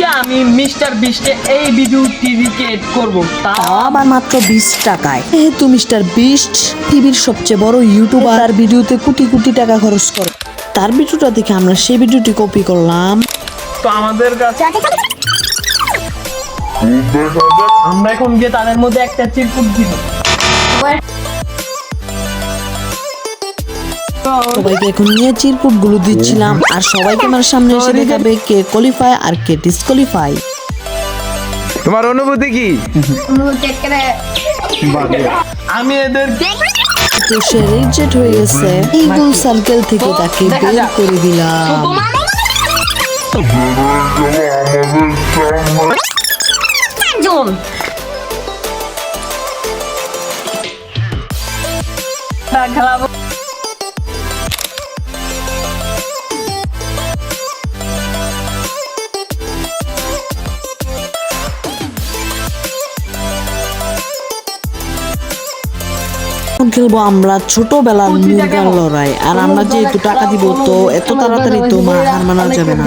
আজকে আমি মিস্টার বিস্টে এই ভিডিওটি রিক্রিয়েট করব। তা তাও আবার মাত্র বিশ টাকায়। যেহেতু মিস্টার বিস্ট টিভির সবচেয়ে বড় ইউটিউবার আর ভিডিওতে কোটি কোটি টাকা খরচ করে। তার ভিডিওটা দেখে আমরা সেই ভিডিওটি কপি করলাম। তো আমাদের কাছে আমরা এখন গিয়ে তাদের মধ্যে একটা চিরকুট দিব। সবাইকে এখন নিয়ে চিরকুটগুলো দিচ্ছিলাম। আর সবাইকে আমার সামনে এসে দেখাবে কে কোয়ালিফাই আর কে ডিসকোয়ালিফাই তোমার অনুভূতি কি? আমি এদের তো সে রিজেক্ট হয়ে গেছে। এই গোল সার্কেল থেকে তাকে বের করে দিলাম। খেলাবো এখন খেলব আমরা ছোটবেলার মুরগার লড়াই। আর আমরা যেহেতু টাকা দিব তো এত তাড়াতাড়ি তো মা- হার মানা যাবে না।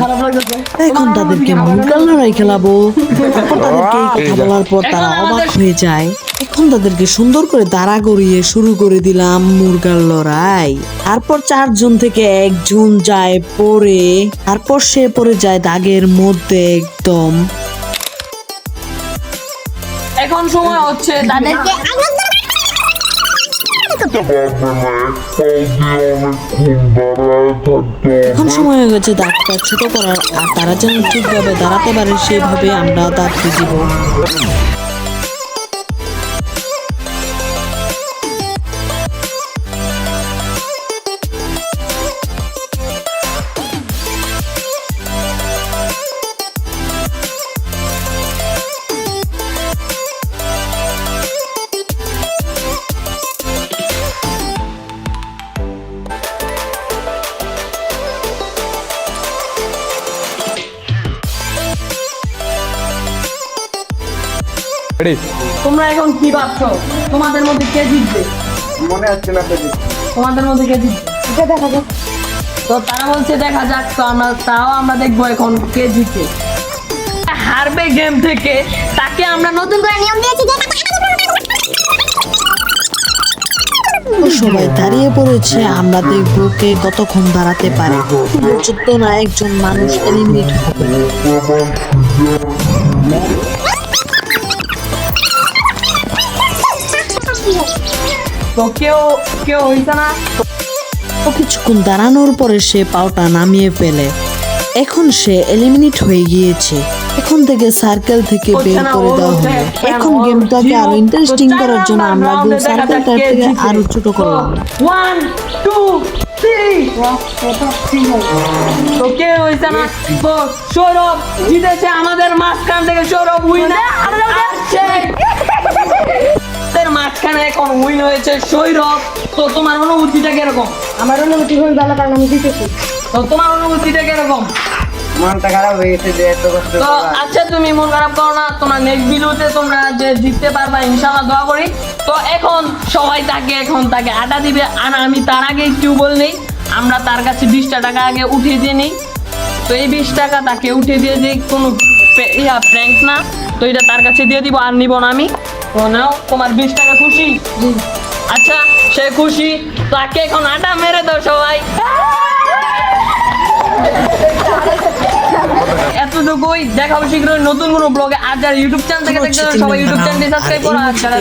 এখন তাদেরকে মুরগার লড়াই খেলাবো। এখন তাদেরকে এই কথা বলার পর তারা অবাক হয়ে যায়। এখন তাদেরকে সুন্দর করে দাঁড়া করিয়ে শুরু করে দিলাম মুরগার লড়াই। তারপর চারজন থেকে একজন যায় পরে তারপর সে পরে যায় দাগের মধ্যে একদম। এখন সময় হচ্ছে তাদেরকে এখন সময় হয়ে গেছে দাগটা ছোট করার আর তারা যেন ঠিকভাবে দাঁড়াতে পারে সেভাবে আমরা দাঁত দিব রেডি তোমরা এখন কি ভাবছ? তোমাদের মধ্যে কে জিতবে? মনে হচ্ছে না তো তোমাদের মধ্যে কে জিতবে? এটা দেখা যাক। তো তারা বলছে দেখা যাক তো আমরা তাও আমরা দেখব এখন কে জিতে। হারবে গেম থেকে। তাকে আমরা নতুন করে নিয়ম দিয়েছি সবাই দাঁড়িয়ে পড়েছে আমরা দেখব কে কতক্ষণ দাঁড়াতে পারে। না একজন মানুষ এলিমিনেট হবে। তো কেউ কেউ হইছে না। কিছুক্ষণ দাঁড়ানোর পরে সে পাওটা নামিয়ে ফেলে। এখন সে এলিমিনেট হয়ে গিয়েছে। এখন থেকে সার্কেল থেকে বের করে দেওয়া হলো এখন গেমটাকে আরও ইন্টারেস্টিং করার জন্য আমরা গোল সার্কেলটার থেকে আরও ছোট করলাম। ওয়ান টু তো কে হইছে না। তো সৌরভ জিতেছে আমাদের মাঝখান থেকে। সৌরভ উইনার মাঝখানে এখন উইন হয়েছে সৌরভ। তো তোমার অনুভূতিটা কীরকম? আমার অনুভূতি খুবই ভালো কারণ আমি জিতেছি। তো তোমার অনুভূতিটা কীরকম? মনটা খারাপ হয়ে গেছে যে এত কষ্ট তো আচ্ছা তুমি মন খারাপ করো না তোমরা নেক্সট ভিডিওতে তোমরা যে জিততে পারবা ইনশাআল্লাহ দোয়া করি। তো এখন সবাই তাকে এখন তাকে আটা দিবে। আর আমি তার আগে একটু বল নেই আমরা তার কাছে বিশটা টাকা আগে উঠিয়ে দিয়ে নিই। তো এই বিশ টাকা তাকে উঠিয়ে দিয়ে দিই কোনো ইয়া প্র্যাঙ্ক না তো এটা তার কাছে দিয়ে দিব আর নিব না আমি। তো নাও তোমার বিশ টাকা খুশি? আচ্ছা সে খুশি তাকে এখন আটা মেরে দাও সবাই। এতটুকুই দেখা হবে শীঘ্রই নতুন কোনো ব্লগে। আর যারা ইউটিউব চ্যানেল থেকে দেখতে সবাই ইউটিউব চ্যানেলটি সাবস্ক্রাইব করো যারা